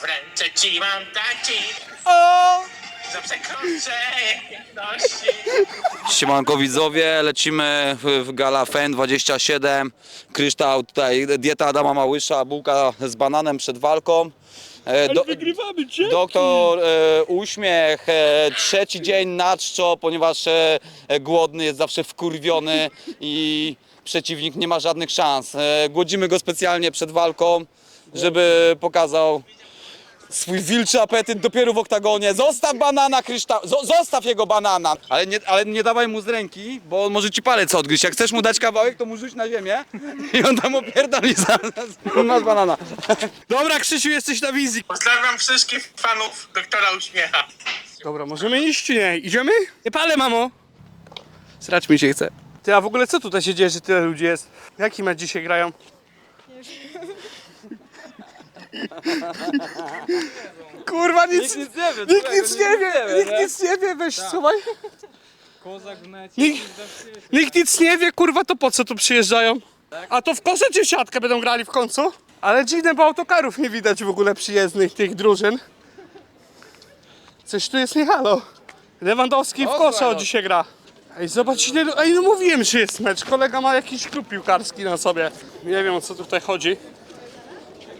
W ręce ci mam taci, O! za przekroczenie. Siemanko widzowie, lecimy w, Gala FEN 27. Kryształ tutaj, dieta Adama Małysza, bułka z bananem przed walką. E, do, Wygrywamy, doktor e, Uśmiech, e, trzeci dzień na czczo, ponieważ e, e, głodny jest zawsze wkurwiony i przeciwnik nie ma żadnych szans. E, głodzimy go specjalnie przed walką, żeby pokazał swój wilczy apetyt dopiero w oktagonie. Zostaw banana, kryształ. Zo- zostaw jego banana. Ale nie, ale nie dawaj mu z ręki, bo on może ci palec odgryźć. Jak chcesz mu dać kawałek, to mu rzuć na ziemię i on tam opierdoli zaraz. Masz banana. Dobra, Krzysiu, jesteś na wizji. Pozdrawiam wszystkich fanów doktora Uśmiecha. Dobra, możemy iść czy nie? Idziemy? Nie palę, mamo! Srać mi się chce. Ty, a w ogóle co tutaj się dzieje, że tyle ludzi jest? Jaki mecz dzisiaj grają? Kurwa, nic, Nikt nic nie wie, nikt nic nie wie, nikt nic nie wie, weź, słuchaj. Nikt, nikt nic nie wie, kurwa, to po co tu przyjeżdżają? A to w kosze czy w siatkę będą grali w końcu? Ale dziwne, bo autokarów nie widać w ogóle przyjezdnych tych drużyn. Coś tu jest nie halo. Lewandowski w kosza od dzisiaj gra. Ej, zobacz ile... Ej, no mówiłem, że jest mecz. Kolega ma jakiś klub piłkarski na sobie. Nie wiem, o co tutaj chodzi.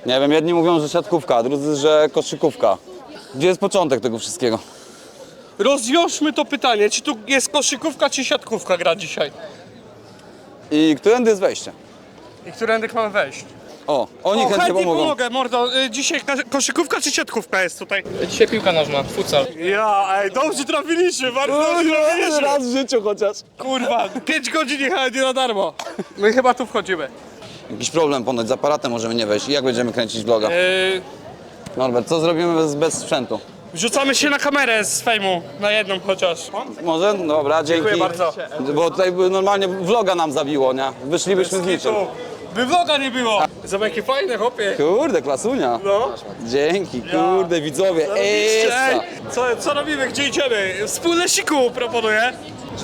Nie wiem, jedni mówią, że siatkówka, drudzy, że koszykówka. Gdzie jest początek tego wszystkiego? Rozwiążmy to pytanie, czy tu jest koszykówka, czy siatkówka gra dzisiaj? I którędy jest wejście? I którędy mamy wejść? O, oni o, chętnie pomogą. pomogę, mordo. Y, Dzisiaj ka- koszykówka czy siatkówka jest tutaj? Dzisiaj piłka nożna, futsal. Ja, ej, dobrze trafiliśmy, bardzo dobrze trafiliśmy. Raz w życiu chociaż. Kurwa, 5 godzin jechałem nie na darmo. My chyba tu wchodzimy. Jakiś problem ponoć z aparatem możemy nie wejść. I jak będziemy kręcić vloga? Yy, Norbert, co zrobimy bez, bez sprzętu? Wrzucamy się na kamerę z fejmu, na jedną chociaż. Może? Dobra, dzięki. Dziękuję bardzo. Bo tutaj by normalnie vloga nam zabiło, nie? Wyszlibyśmy z niczym. By vloga nie było. Zobacz jakie fajne, chłopie. Kurde, klasunia. No. Dzięki, kurde, widzowie. Ej, co, co robimy, gdzie idziemy? Wspólne siku proponuję.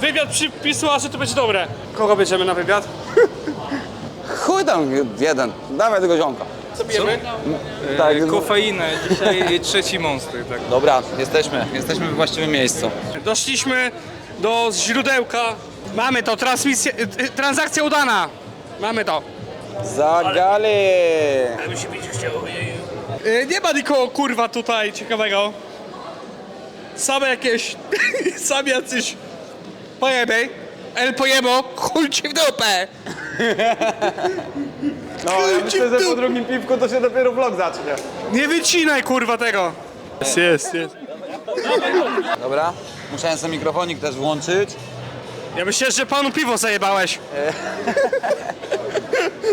Wywiad przypisła, że to będzie dobre. Kogo bierzemy na wywiad? Chuj tam jeden. Dawaj tego ziomka. Co bijemy? Tak, Kofeinę, dzisiaj trzeci monster, tak. dobra, jesteśmy. Jesteśmy w właściwym miejscu. Doszliśmy do źródełka. Mamy to, transmisja, y, y, transakcja udana. Mamy to. Zagali! Y, Nie ma nikogo kurwa tutaj ciekawego. Same jakieś, sami jacyś pojeby. El pojebo, chuj ci w dupę. No, ja myślę, że po drugim piwku to się dopiero vlog zacznie. Nie wycinaj kurwa tego. Jest, jest, jest. Dobra, musiałem sobie mikrofonik też włączyć. Ja myślę, że panu piwo zajebałeś.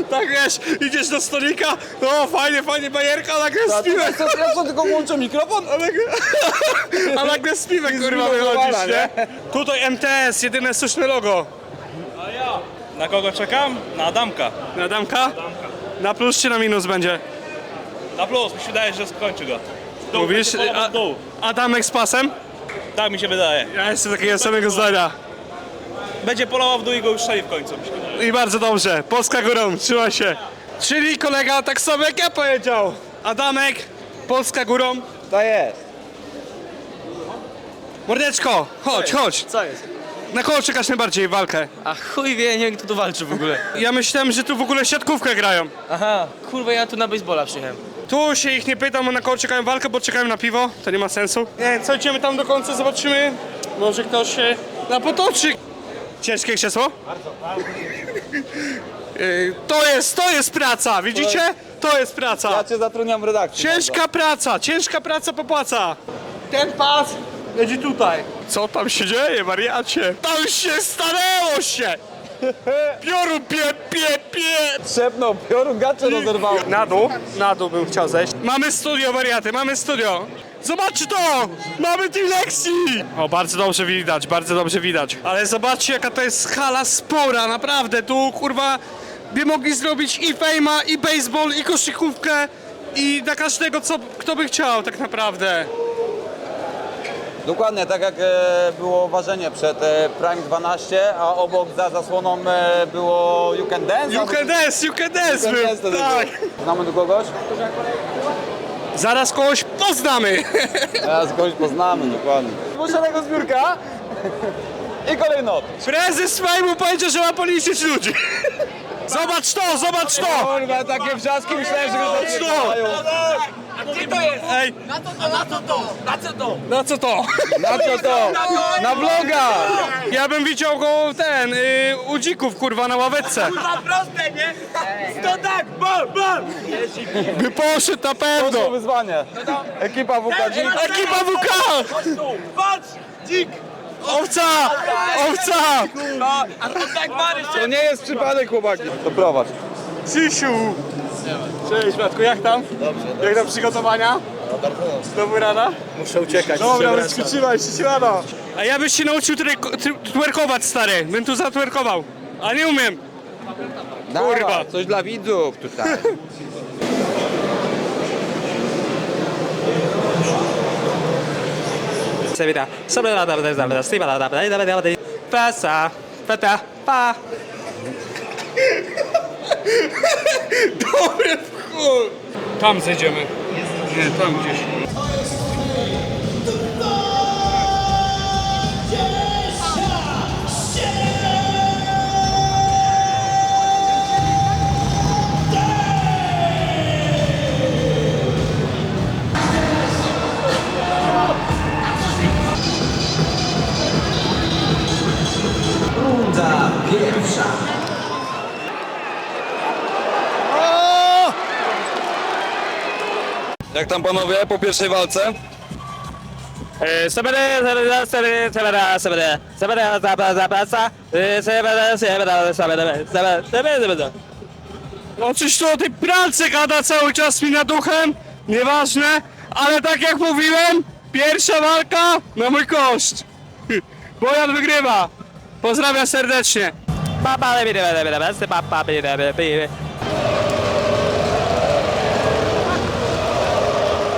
tak wiesz, idziesz do stolika, no fajnie, fajnie, bajerka, a nagle z piwem, ja co tylko włączę mikrofon? a nagle, a nagle z piwem kurwa wychodzisz, nie? Tutaj MTS, jedyne słuszne logo. Na kogo czekam? Na Adamka. Na Adamka? Na plus czy na minus będzie? Na plus, mi się wydaje, że skończy go. W dół, Mówisz, będzie polował a, dół. Adamek z pasem? Tak mi się wydaje. Ja jestem takiego samego zdania. Będzie polował w dół i go już strzeli w końcu. I bardzo dobrze, Polska górą, trzyma się. Czyli kolega tak samo jak ja powiedział. Adamek, Polska górą. To jest. Mordeczko, chodź, chodź. Co jest? Na kogo czekasz najbardziej walkę? A chuj wie, nie wiem kto tu walczy w ogóle. Ja myślałem, że tu w ogóle siatkówkę grają. Aha, kurwa ja tu na baseballa przyjechałem. Tu się ich nie pytam, na kogo czekają walkę, bo czekają na piwo. To nie ma sensu. Nie, co idziemy tam do końca, zobaczymy. Może ktoś się napotoczy. Ciężkie krzesło? Bardzo, bardzo. To jest, to jest praca, widzicie? To jest praca. Ja cię zatrudniam w redakcji. Ciężka praca, ciężka praca popłaca. Ten pas będzie tutaj. Co tam się dzieje, wariacie? Tam się stanęło się! Piorun pie, pie, pie! Trzepnął, piorun gacze rozerwało. Na dół, na dół bym chciał zejść. Mamy studio, wariaty, mamy studio. Zobaczcie to! Mamy team Lexi! O, bardzo dobrze widać, bardzo dobrze widać. Ale zobaczcie, jaka to jest hala spora, naprawdę. Tu, kurwa, by mogli zrobić i fejma, i baseball, i koszykówkę, i dla każdego, co, kto by chciał, tak naprawdę. Dokładnie, tak jak e, było ważenie przed e, Prime 12, a obok za zasłoną e, było You Can Dance. You can dance, you can dance, You can był. dance tak. Znamy tu kogoś? Zaraz kogoś poznamy. Teraz kogoś poznamy, dokładnie. Zmuszonego zbiórka. I kolejno. Prezes Sejmu powiedział, że ma policzyć ludzi. Zobacz to, zobacz to! Kurwa, takie wrzaski myślałem, że go Zobacz to! Ej, Na co to? Na co to? na co to? Na co to? Na vloga! Ja bym widział go ten, y, u dzików kurwa na ławeczce. Kurwa proste, nie? To tak, bol, bol! By poszedł na To pewno. wyzwanie. Ekipa WK Dzik. Ekipa WK! Chodź tu, patrz! Dzik! Owca! Owca! No, a to tak Maryś To nie jest przypadek, chłopaki. To prowadź. Krzysiu! Cześć Matku, jak tam? Dobrze. Jak tam przygotowania? Dobry rana? Muszę uciekać. Dobra, wyskoczyłeś, siemano. A ja byś się nauczył twerkować, stary. Bym tu zatwerkował. A nie umiem. Kurwa. Coś dla widzów tutaj. Sabira, sabira, sabira, sabira, sabira, sabira, sabira, sabira, Pasa, pata, pa. Dobry w. Tam zejdziemy. Nie, tam gdzieś. Jak tam panowie po pierwszej walce? No czyś tu o tej pralce gada cały czas mi nad duchem, nieważne, ale tak jak mówiłem, pierwsza walka na mój koszt. Bojan wygrywa. Pozdrawiam serdecznie.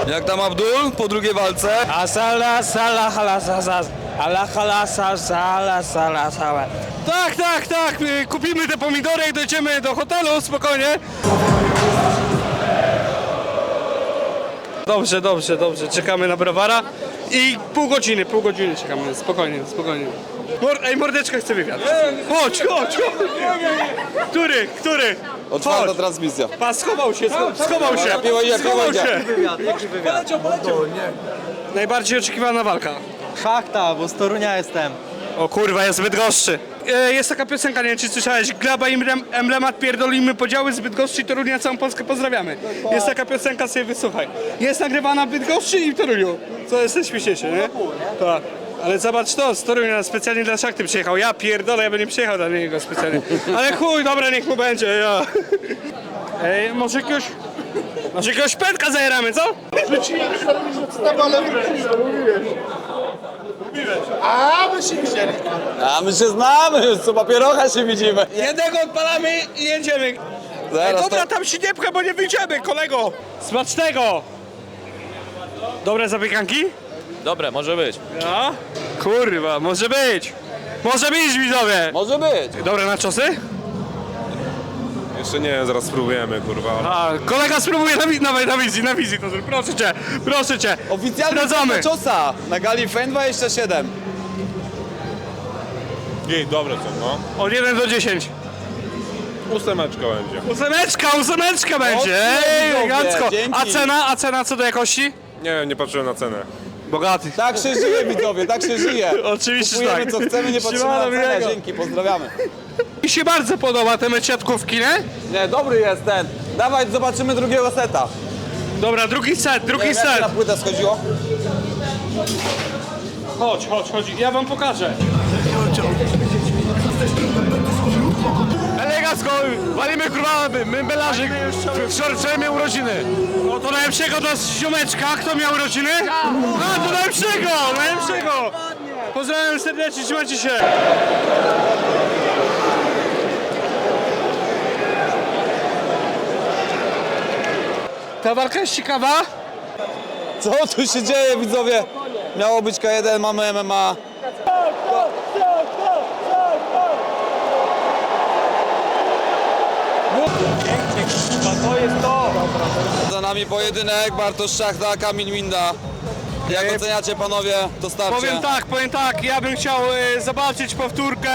Jak tam Abdul po drugiej walce? Asala, sala, hala, sa, sa, ala, hala, sa, sala, sala, sala. Tak, tak, tak, y, kupimy te pomidory i dojdziemy do hotelu, spokojnie. Dobrze, dobrze, dobrze, czekamy na browara i pół godziny, pół godziny czekamy, spokojnie, spokojnie. Mor Ej, mordeczka chce wywiad. Chodź, chodź, chodź. Który, który? Otwarta Chodź. transmisja. Pan schował się, scho- schował się, Piło idzie, piło schował idzie. się. Najbardziej oczekiwana walka. Szachta, bo z Torunia jestem. O kurwa, jest Bydgoszczy. E, jest taka piosenka, nie wiem czy słyszałeś, Glaba i Emblem- emblemat pierdolimy podziały z Bydgoszczy i Torunia, całą Polskę pozdrawiamy. Jest taka piosenka, sobie wysłuchaj. Jest nagrywana w Bydgoszczy i w Toruniu, co jest najśmieszniejsze, nie? Tak. Ale zobacz to, z Torunia specjalnie dla szachty przyjechał. Ja pierdolę, ja bym nie przyjechał dla niego specjalnie. Ale chuj, dobra, niech mu będzie, ja. Ej, może jakiegoś... Może jakiegoś pętka zajeramy, co? A my się znamy, już co papierocha się widzimy. Jednego odpalamy i jedziemy. Ej, Zaraz dobra, to... tam się nie pcha, bo nie wyjdziemy, kolego! Smacznego! Dobre zapiekanki? Dobre, może być. No. Kurwa, może być! Może być, widzowie! Może być. Dobre na czosy? Jeszcze nie, zaraz spróbujemy, kurwa. A, kolega spróbuje na, wi- na, na wizji, na wizji to zrób. Proszę cię, proszę cię! Oficjalnie Sprawdzamy! ciosa na gali FEN 27. Nie, dobre są, no. Od 1 do 10. Ósemeczka będzie. Ósemeczka, ósemeczka będzie! Ej, widzowie, elegancko! dzięki. A cena, a cena co do jakości? Nie, nie patrzyłem na cenę. Bogaty. Tak się żyje widzowie, tak się żyje. Oczywiście, Kupujemy tak. co chcemy, nie patrzymy Siemano, na cenę. miłego. Dzięki, pozdrawiamy. Mi się bardzo podoba te meciatkówki, nie? Nie, dobry jest ten. Dawaj, zobaczymy drugiego seta. Dobra, drugi set, drugi Jak set. na płytę schodziło? Chodź, chodź, chodź, ja wam pokażę. Elegancko, walimy kurwa, my melarzyk, wczoraj miał urodziny. No to najlepszego dla ziomeczka, kto miał urodziny? A, to najlepszego, najlepszego. Pozdrawiam serdecznie, trzymajcie się. Ta walka jest ciekawa. Co tu się dzieje widzowie? Miało być K1, mamy MMA. To jest to! Za nami pojedynek, Bartosz Szachta, Kamil Minda. Jak oceniacie panowie to starcie? Powiem tak, powiem tak, ja bym chciał e, zobaczyć powtórkę,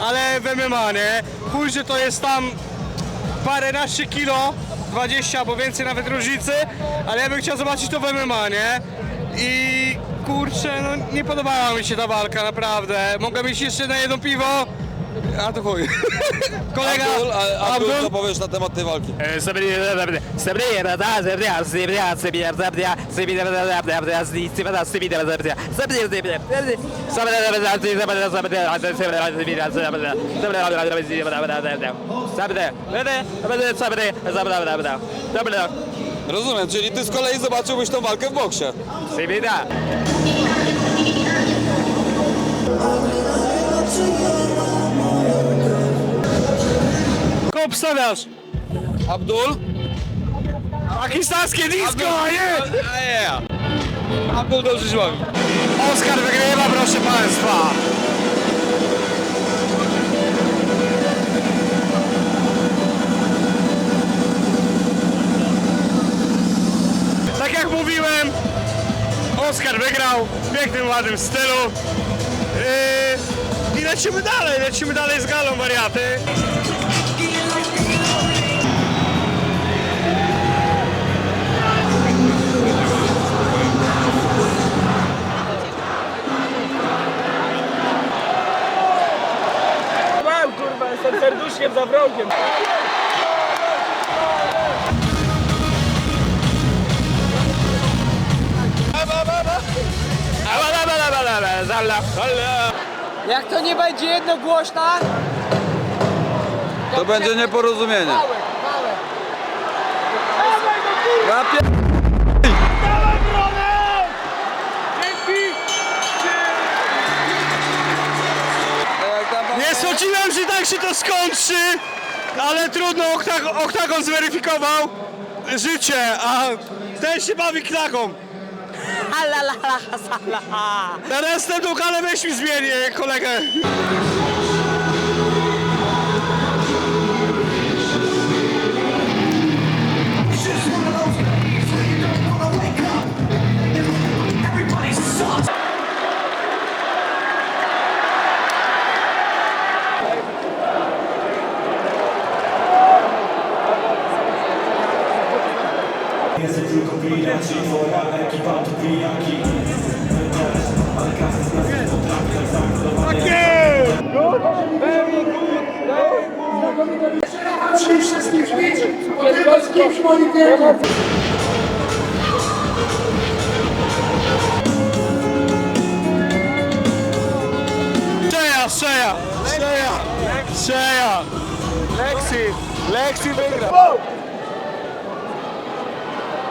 ale w MMA, nie? Chuj, że to jest tam paręnaście kilo, 20 albo więcej nawet różnicy, ale ja bym chciał zobaczyć to w MMA, nie? I kurczę, no nie podobała mi się ta walka, naprawdę. Mogę mieć jeszcze na jedno piwo, a to chuj. Kolega Abdul, a, Abdul, co powiesz na temat tej walki? Rozumiem, czyli ty z kolei zobaczyłbyś tą walkę w boksie. Kogo obstawiasz? Abdul? Pakistańskie disco, a nie! A yeah. Abdul dobrze bawi. Oskar wygrywa, proszę Państwa. Tak jak mówiłem, Oskar wygrał w pięknym, ładnym stylu. Yy, I lecimy dalej, lecimy dalej z galą wariaty. Serduszkiem za wrogiem. Jak to nie będzie jednogłośna? To będzie nieporozumienie. Ja. Tak się to skończy, ale trudno, oktagon, oktagon zweryfikował życie, a ten się bawi klaką. Na następną galę weź mi zmienię kolegę. Szeja, Szeja, Szeja, Szeja. Lexi, Lexi wygra.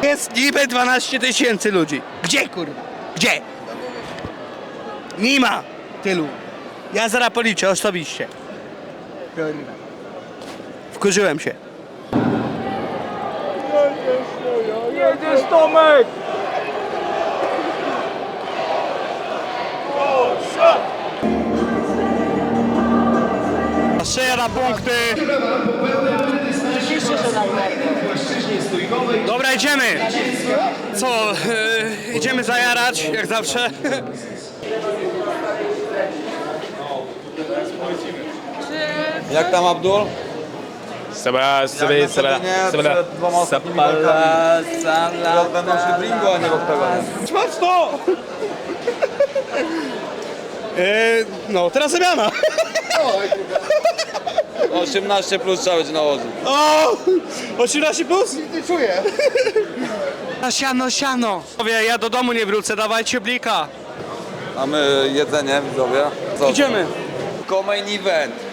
Jest niby 12 tysięcy ludzi. Gdzie kurwa? Gdzie? Nie ma tylu. Ja zaraz policzę osobiście. Kurwa. Wkurzyłem się. Jedziesz Tomek! Na punkty. Dobra, idziemy. Co, e, idziemy zajarać, jak zawsze. Jak tam Abdul? Sabra, Jak nastawienie przed dwoma ostatnimi walkami? Będą się w ringu, a nie w oktagonie. Patrz to! E, no, teraz zamiana. 18 plus trzeba będzie nałożyć. O! 18 plus? Nie czuję. Siano, siano. Mówię, ja do domu nie wrócę, dawajcie blika. Mamy jedzenie, widzowie. Co? Idziemy. Co-main event.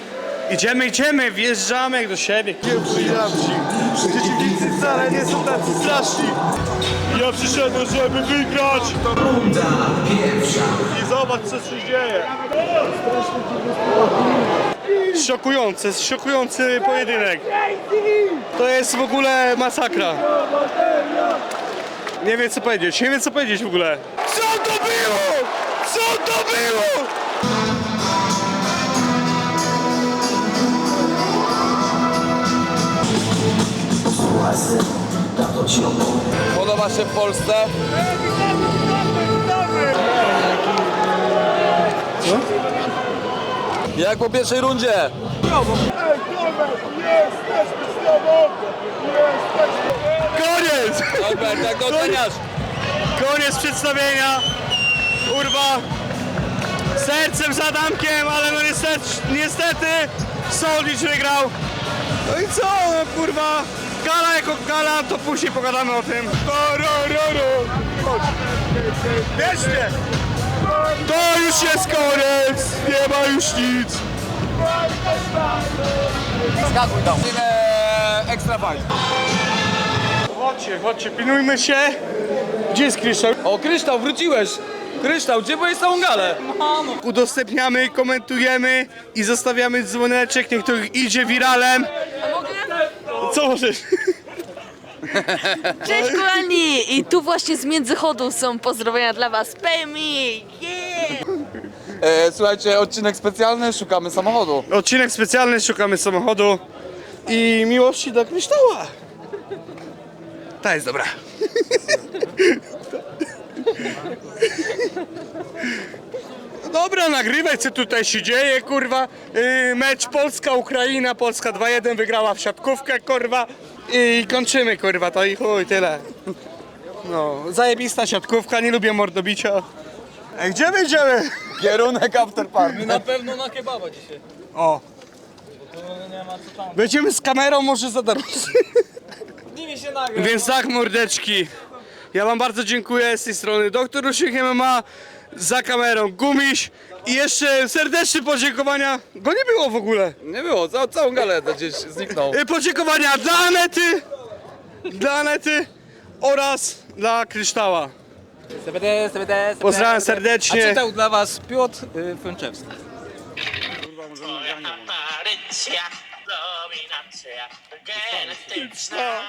Idziemy, idziemy, wjeżdżamy do siebie. Przyjemci. Przeciwnicy wcale nie są tacy straszni. Ja przyszedłem, żeby wygrać. To runda pierwsza. I zobacz, co się dzieje. Szokujące, szokujący pojedynek. To jest w ogóle masakra. Nie wiem co powiedzieć, nie wiem co powiedzieć w ogóle. Co to było? Co to było? Podoba się w Polsce? Jak po pierwszej rundzie? Koniec! Albert, jak to oceniasz? Koniec przedstawienia. Kurwa. Sercem za Adamkiem, ale no niestety, niestety Solicz wygrał. No i co, no kurwa. Gala jako gala, to później pogadamy o tym. Torororo. Chodź. Bierzcie. To już jest koniec. Nie ma już nic. Skakuj tam. Extra fight. Chodźcie, chodźcie, pilnujmy się. Gdzie jest Kryształ? O, Kryształ, wróciłeś! Kryształ, gdzie byłeś całą galę? udostępniamy, komentujemy i zostawiamy dzwoneczek, niech to idzie wiralem. Co możesz? Cześć kochani! I tu właśnie z międzychodu są pozdrowienia dla was. Me! Yeah! E, słuchajcie, odcinek specjalny, szukamy samochodu. Odcinek specjalny, szukamy samochodu i miłości do kryształa. Ta jest dobra. Dobra, nagrywaj co tutaj się dzieje, kurwa. Yy, mecz Polska-Ukraina, Polska 2-1 wygrała w siatkówkę, kurwa. I kończymy, kurwa, to i chuj, tyle. No, zajebista siatkówka, nie lubię mordobicia. Ej, gdzie my idziemy? Kierunek after party. Na pewno na kebaba dzisiaj. O. Będziemy z kamerą może za darmo. Nimi się nagra. Więc tak, mordeczki. Ja wam bardzo dziękuję z tej strony. Doktor Rusiek MMA za kamerą, Gumiś i jeszcze serdeczne podziękowania. Go nie było w ogóle. Nie było, ca całą galę gdzieś zniknął. Y, Podziękowania dla Anety, dla Anety oraz dla Kryształa. CBD, CBD, Pozdrawiam serdecznie. A czytał dla was Piotr y, Frączewski. Aparycja, dominacja genetyczna.